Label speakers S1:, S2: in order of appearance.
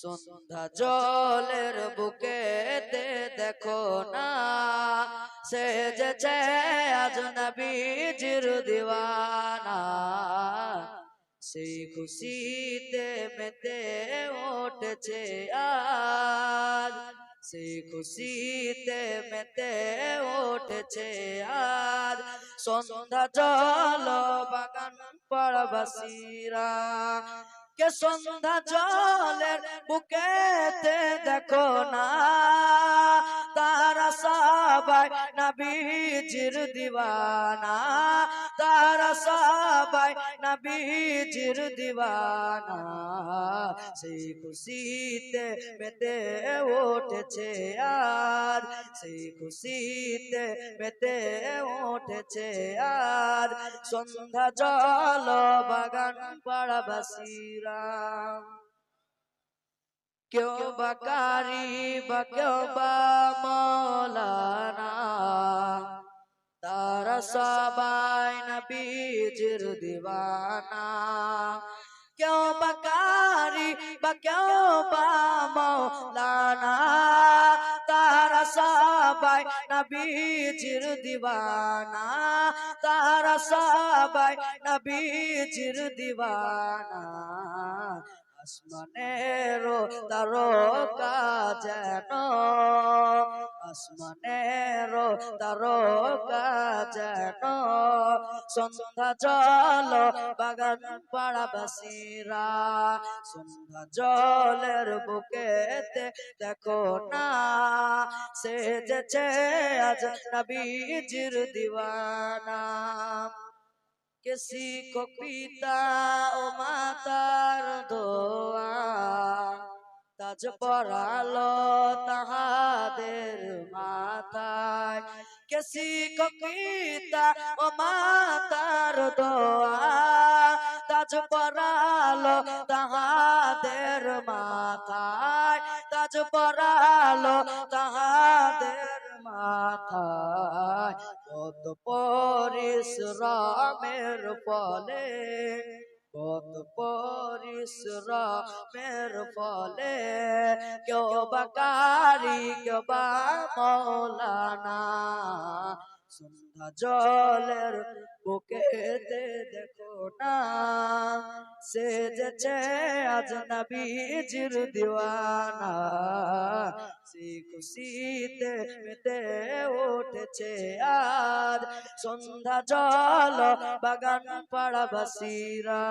S1: সন্ধ্যা জলের বুকেতে দেখো না, সেজেছে আজ নবীজির দিওয়ানা। সেই খুশিতে মেতে উঠেছে আজ, সেই খুশিতে মেতে উঠেছে আজ। সন্ধ্যা জল বাগান পড়বাসীরা কে সন্ধ্যা জলের বুকেতে দেখো না। তারা সবাই নবীজির তারা সবাই নবীজির দিওয়ানা। সেই খুশিতে মেতে উঠেছে আর, সেই খুশিতে মেতে উঠেছে আর। সন্ধ্যা জল বাগান পাড়াবাসীরা। কেউ বা কারি বা কেউ বা মৌলানা। সবাই নবীজির দিওয়ানা। কেউ বা কারি বা কেউ বা মৌলানা, তারা সবাই নবীজির দিওয়ানা। তারা সবাই নবীজির দিওয়ানা। আসমানের তারকা যেন আসমানের তারকা যেন সন্ধ্যা জল বাগান পাড়াবাসীরা সন্ধ্যা জলের বুকেতে দেখো না, সেজেছে আজ নবীজির দিওয়ানা। কেসি কপিতা ও মাতার দোয়া। তাজ পরালো তাহাদের মাথায়। কেসি কপিতা ও মাতার দোয়া তাজ পরালো তাহাদের মাথায়। তাজ পরালো তাহাদের মাথায়। কত পরিশ্রমের ফলে কত পরিশ্রমের ফলে কেউ বা কারি, কেউ বা মৌলানা। সন্ধ্যা জলের বুকেতে দেখো না, সেজেছে আজ নবীজির দিওয়ানা। সেই খুশিতে মেতে উঠেছে আজ। সন্ধ্যা জল বাগান পাড়াবাসীরা।